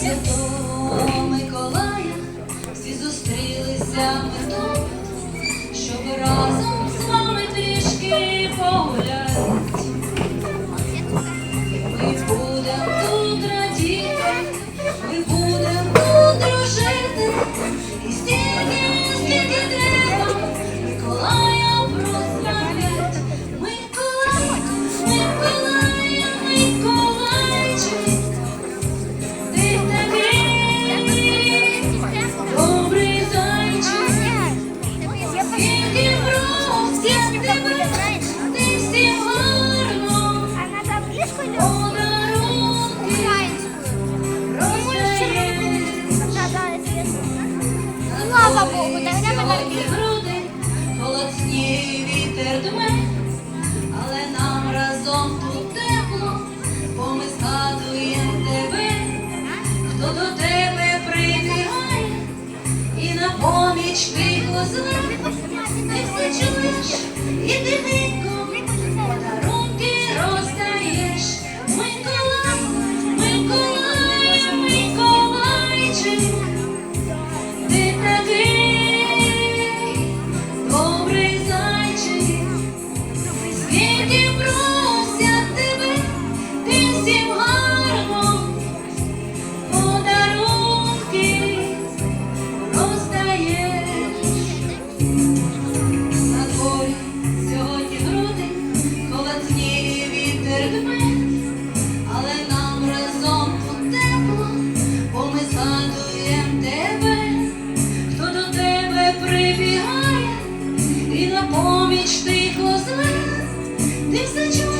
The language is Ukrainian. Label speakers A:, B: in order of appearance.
A: Святого Миколая всі зустрілися. ми.
B: слава Богу, так треба
A: навіть. груди, холодні вітер дме, але нам разом тут тепло, бо ми згадуємо тебе, хто до тебе прибігає і на поміч ти зве. Ти все чуєш і тихенько поміч тихо зле, ти все чуєш.